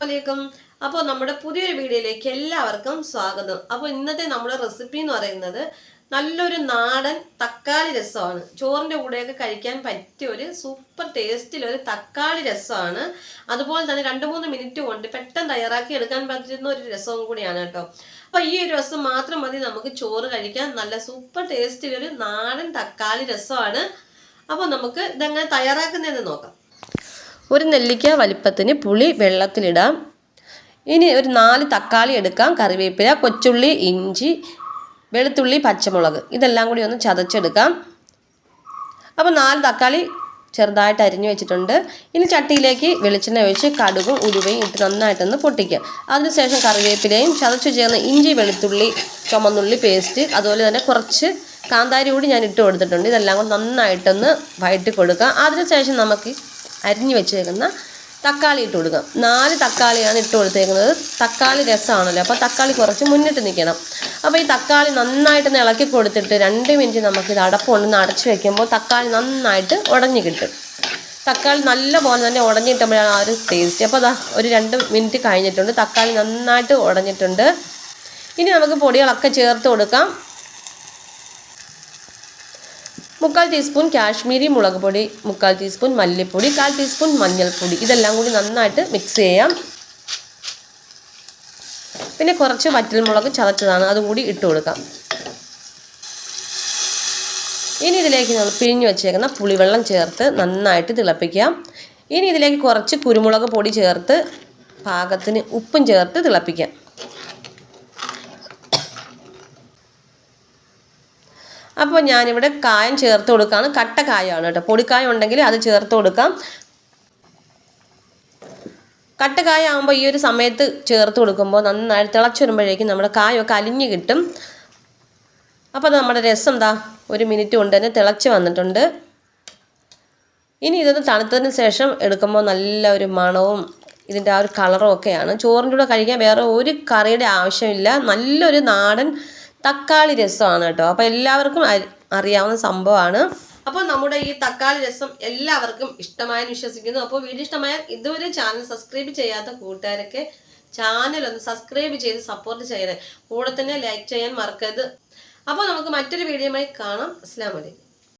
അസ്സലാമലൈക്കും അപ്പോൾ നമ്മുടെ പുതിയൊരു വീഡിയോയിലേക്ക് എല്ലാവർക്കും സ്വാഗതം. അപ്പോൾ ഇന്നത്തെ നമ്മുടെ റെസിപ്പി എന്ന് പറയുന്നത് നല്ലൊരു നാടൻ തക്കാളി രസമാണ്. ചോറിന്റെ കൂടെയൊക്കെ കഴിക്കാൻ പറ്റിയ ഒരു സൂപ്പർ ടേസ്റ്റിലൊരു തക്കാളി രസമാണ്. അതുപോലെ തന്നെ രണ്ട് മൂന്ന് മിനിറ്റ് കൊണ്ട് പെട്ടെന്ന് തയ്യാറാക്കി എടുക്കാൻ പറ്റുന്ന ഒരു രസവും കൂടിയാണ് കേട്ടോ. അപ്പോൾ ഈ ഒരു രസം മാത്രം മതി നമുക്ക് ചോറ് കഴിക്കാൻ. നല്ല സൂപ്പർ ടേസ്റ്റിലൊരു നാടൻ തക്കാളി രസമാണ്. അപ്പോൾ നമുക്ക് ഇതെങ്ങനെ തയ്യാറാക്കുന്നതെന്ന് നോക്കാം. ഒരു നെല്ലിക്ക വലിപ്പത്തിന് പുളി വെള്ളത്തിലിടാം. ഇനി ഒരു നാല് തക്കാളി എടുക്കാം കറിവേപ്പില കൊച്ചുള്ളി ഇഞ്ചി വെളുത്തുള്ളി പച്ചമുളക്. ഇതെല്ലാം കൂടി ഒന്ന് ചതച്ചെടുക്കാം. അപ്പോൾ നാല് തക്കാളി ചെറുതായിട്ട് അരിഞ്ഞു വെച്ചിട്ടുണ്ട്. ഇനി ചട്ടിയിലേക്ക് വെളിച്ചെണ്ണ ഒഴിച്ച് കടുകും ഉരുവയും ഇട്ട് നന്നായിട്ടൊന്ന് പൊട്ടിക്കുക. അതിനുശേഷം കറിവേപ്പിലയും ചതച്ചു ചേർന്ന ഇഞ്ചി വെളുത്തുള്ളി ചുമന്നുള്ളി പേസ്റ്റ് അതുപോലെ തന്നെ കുറച്ച് കാന്താരി കൂടി ഞാൻ ഇട്ട് കൊടുത്തിട്ടുണ്ട്. ഇതെല്ലാം കൂടി നന്നായിട്ടൊന്ന് വഴറ്റി കൊടുക്കുക അതിനുശേഷം നമുക്ക് അരിഞ്ഞു വെച്ചേക്കുന്ന തക്കാളി ഇട്ട് കൊടുക്കാം. നാല് തക്കാളിയാണ് ഇട്ട് കൊടുത്തേക്കുന്നത്. തക്കാളി രസമാണല്ലോ. അപ്പോൾ തക്കാളി കുറച്ച് മുന്നിട്ട് നിൽക്കണം. അപ്പോൾ ഈ തക്കാളി നന്നായിട്ട് ഇളക്കി കൊടുത്തിട്ട് രണ്ട് മിനിറ്റ് നമുക്കിത് അടപ്പുണ്ടെന്ന് അടച്ചു വെക്കുമ്പോൾ തക്കാളി നന്നായിട്ട് ഉടഞ്ഞു കിട്ടും. തക്കാളി നല്ല പോലെ തന്നെ ഉടഞ്ഞു കിട്ടുമ്പോഴാണ് ആ ഒരു ടേസ്റ്റ് അപ്പോൾ അതാ ഒരു രണ്ട് മിനിറ്റ് കഴിഞ്ഞിട്ടുണ്ട്. തക്കാളി നന്നായിട്ട് ഉടഞ്ഞിട്ടുണ്ട്. ഇനി നമുക്ക് പൊടികളൊക്കെ ചേർത്ത് കൊടുക്കാം. മുക്കാൽ ടീസ്പൂൺ കാശ്മീരി മുളക് പൊടി മുക്കാൽ ടീസ്പൂൺ മല്ലിപ്പൊടി കാൽ ടീസ്പൂൺ മഞ്ഞൾപ്പൊടി. ഇതെല്ലാം കൂടി നന്നായിട്ട് മിക്സ് ചെയ്യാം. പിന്നെ കുറച്ച് വറ്റൽമുളക് ചതച്ചതാണ് അതും കൂടി ഇട്ട് കൊടുക്കാം. ഇനി ഇതിലേക്ക് നമ്മൾ പിഴിഞ്ഞ് വെച്ചേക്കുന്ന പുളിവെള്ളം ചേർത്ത് നന്നായിട്ട് തിളപ്പിക്കാം. ഇനി ഇതിലേക്ക് കുറച്ച് കുരുമുളക് പൊടി ചേർത്ത് പാകത്തിന് ഉപ്പും ചേർത്ത് തിളപ്പിക്കാം. അപ്പോൾ ഞാനിവിടെ കായം ചേർത്ത് കൊടുക്കുകയാണ് കട്ട കായമാണ് കേട്ടോ. പൊടിക്കായം ഉണ്ടെങ്കിൽ അത് ചേർത്ത് കൊടുക്കാം. കട്ടക്കായ ആകുമ്പോൾ ഈ ഒരു സമയത്ത് ചേർത്ത് കൊടുക്കുമ്പോൾ നന്നായിട്ട് തിളച്ച് വരുമ്പോഴേക്കും നമ്മുടെ കായൊക്കെ അലിഞ്ഞ് കിട്ടും. അപ്പോൾ നമ്മുടെ രസം എന്താ ഒരു മിനിറ്റ് കൊണ്ട് തന്നെ തിളച്ച് വന്നിട്ടുണ്ട്. ഇനി ഇതൊന്ന് തണുത്തതിന് ശേഷം എടുക്കുമ്പോൾ നല്ല ഒരു മണവും ഇതിന്റെ ആ ഒരു കളറും ഒക്കെയാണ്. ചോറിന്റെ കൂടെ കഴിക്കാൻ വേറെ ഒരു കറിയുടെ ആവശ്യമില്ല. നല്ലൊരു നാടൻ തക്കാളി രസമാണ് കേട്ടോ. അപ്പോൾ എല്ലാവർക്കും അറിയാവുന്ന സംഭവമാണ്. അപ്പോൾ നമ്മുടെ ഈ തക്കാളി രസം എല്ലാവർക്കും ഇഷ്ടമായെന്ന് വിശ്വസിക്കുന്നു. അപ്പോൾ വീഡിയോ ഇഷ്ടമായാൽ ഇതുവരെ ചാനൽ സബ്സ്ക്രൈബ് ചെയ്യാത്ത കൂട്ടുകാരൊക്കെ ചാനൽ ഒന്ന് സബ്സ്ക്രൈബ് ചെയ്ത് സപ്പോർട്ട് ചെയ്യണേ. കൂടെ തന്നെ ലൈക്ക് ചെയ്യാൻ മറക്കരുത്. അപ്പോൾ നമുക്ക് മറ്റൊരു വീഡിയോയുമായി കാണാം. അസ്സാം വലൈക്കും